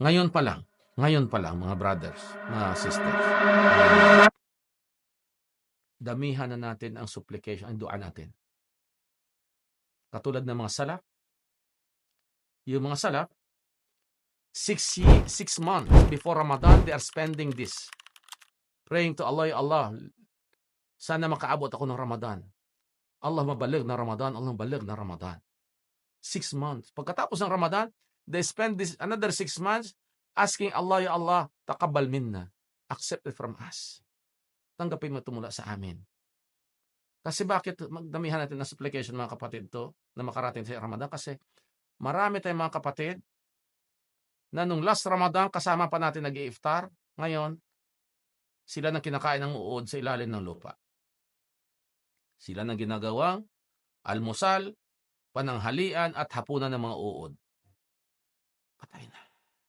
Ngayon pa lang, ngayon pa lang mga brothers, mga sisters. Damihan na natin ang supplication, ang dua natin. Katulad ng mga salaf, yung mga salaf, six, six months before Ramadan, they are spending this. Praying to Allah, Allah, sana makaabot ako ng Ramadan. Allah mabalig na Ramadan, Allah mabalig na Ramadan. Six months. Pagkatapos ng Ramadan, they spend this another six months asking Allah, Ya Allah, takabal minna. Accept it from us. Tanggapin mo ito mula sa amin. Kasi bakit magdamihan natin ng supplication mga kapatid to na makarating sa Ramadan? Kasi marami tayong mga kapatid na nung last Ramadan kasama pa natin nag-iiftar, ngayon, sila nang kinakain ng uod sa ilalim ng lupa. Sila nang ginagawang almusal, pananghalian at hapunan ng mga uod. Patay na.